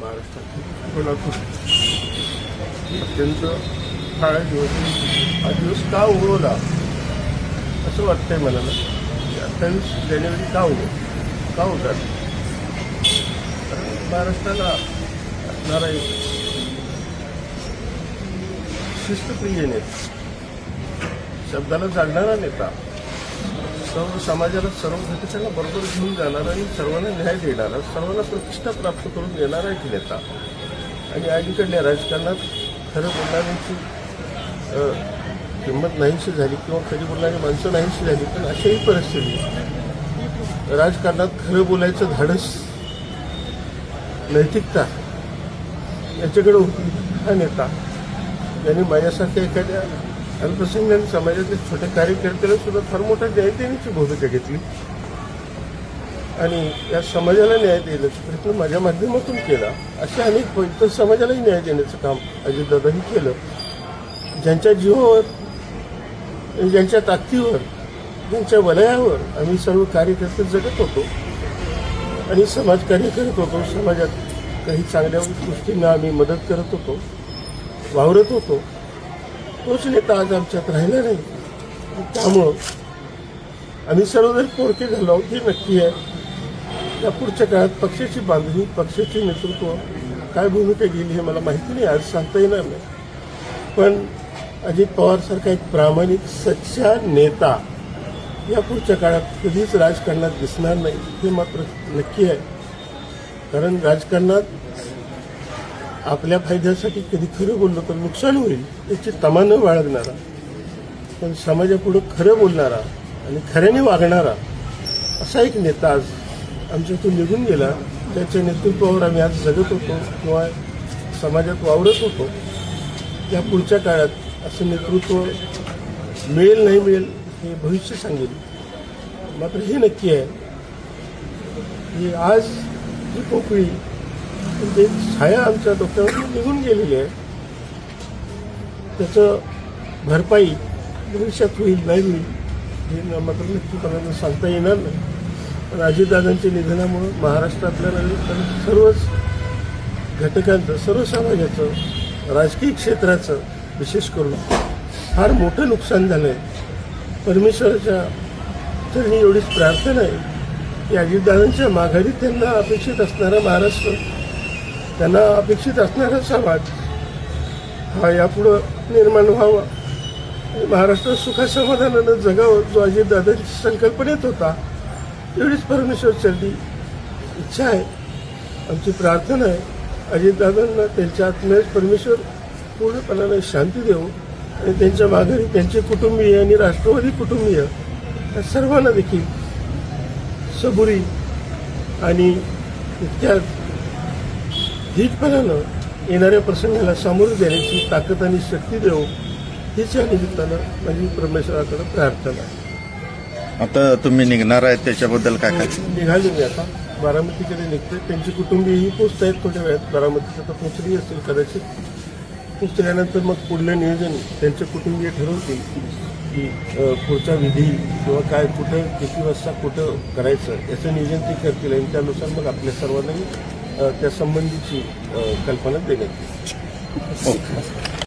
महाराष्ट्रात. कोल्हापूर. अत्यंत काळा दिवस हा दिवस का उगवला? असं वाटतंय मला ना. म्हणजे अठ्ठावीस जानेवारी का उगव का होतात महाराष्ट्राला असणारा एक शिस्तप्रिय नेता शब्दाला जाणणारा नेता सर्व समाजाला सर्व घटकांना बरोबर घेऊन जाणारा आणि सर्वांना न्याय देणारा सर्वांना प्रतिष्ठा प्राप्त करून देणारा एक नेता. आणि अलीकडल्या राजकारणात खरं बोलणाऱ्यांची किंमत नाहीशी झाली किंवा खरी बोलणारी माणसं नाहीशी झाली पण अशाही परिस्थिती राजकारणात खरं बोलायचं धाडस नैतिकता याच्याकडे होती. हा नेता यांनी माझ्यासारख्या एखाद्या अल्पसंख्याक समाजातील छोट्या कार्यकर्त्याला सुद्धा फार मोठा न्याय देण्याची भूमिका घेतली. आणि या समाजाला न्याय देण्याचा प्रयत्न माझ्या माध्यमातून केला. असे अनेक इतर समाजालाही न्याय देण्याचं काम अजितदादाही केलं. ज्यांच्या जीवावर ज्यांच्या ताकदीवर ज्यांच्या वलयावर आम्ही सर्व कार्यकर्ते जगत होतो. आणि समाजकार्य करत होतो. समाजात काही चांगल्या गोष्टींना आम्ही मदत करत होतो. वावरत होतो. तोच नेता आज आमच्यात राहिला नाही. त्यामुळं आम्ही सर्वजण पोरके झालो आहोत हे नक्की आहे. या पुढच्या काळात पक्षाची बांधणी पक्षाचे नेतृत्व काय भूमिका गेली हे मला माहिती नाही आज सांगता येणार नाही. पण अजित पवारसारखा एक प्रामाणिक सच्चा नेता या पुढच्या काळात कधीच राजकारणात दिसणार नाही हे मात्र नक्की आहे. कारण राजकारणात आपल्या फायद्यासाठी कधी खरं बोललो तर नुकसान होईल त्याची तमा न बाळगणारा. पण समाजापुढं खरं बोलणारा आणि खऱ्याने वागणारा असा एक नेता आज आमच्यातून निघून गेला. त्याच्या नेतृत्वावर आम्ही आज जगत होतो किंवा समाजात वावरत होतो. या पुढच्या काळात असं नेतृत्व मिळेल नाही मिळेल हे भविष्य सांगेल. मात्र हे नक्की आहे की आज ही पोकळी म्हणजे छाया आमच्या डोक्यावर निघून गेलेली आहे. त्याचं भरपाई भविष्यात होईल नाही होईल हे मात्र नक्कीपणाने सांगता येणार नाही. पण निधनामुळं महाराष्ट्रातल्या नव्हे तर सर्वच घटकांचं सर्व समाजाचं राजकीय क्षेत्राचं विशेष करून फार मोठं नुकसान झालं आहे परमेश्वराच्या चरणी एवढीच प्रार्थना आहे की अजितदादांच्या माघारी त्यांना अपेक्षित असणारा महाराष्ट्र त्यांना अपेक्षित असणारा समाज हा यापुढं निर्माण व्हावा. आणि महाराष्ट्र सुखासमाधानानं जगावं जो अजितदादांची संकल्पनेत होता एवढीच परमेश्वर चरणी इच्छा आहे. आमची प्रार्थना आहे अजितदादांना त्यांच्या आत्म्यास परमेश्वर पूर्णपणाने शांती देऊ आणि त्यांच्या माघारी त्यांचे कुटुंबीय आणि राष्ट्रवादी कुटुंबीय या सर्वांना देखील सबुरी आणि इतक्याच धीटपणानं येणाऱ्या प्रसंगाला सामोरं देण्याची ताकद आणि शक्ती देऊ हीच या निमित्तानं माझी परमेश्वराकडे प्रार्थना आहे. आता तुम्ही निघणार आहे त्याच्याबद्दल काय काय? निघाले मी आता. बारामतीकडे निघते त्यांची कुटुंबीयही पोचत आहेत थोड्या वेळात. बारामतीत आता पोचली असतील कदाचित. पोचल्यानंतर मग पुढलं नियोजन त्यांचे कुटुंबीय ठरवतील की पुढचा विधी किंवा काय कुठं किती वाजता कुठं करायचं याचं नियोजन ते करतील आणि त्यानुसार मग आपल्या सर्वांनाही त्या संबंधीची कल्पना देण्यात येईल. हो.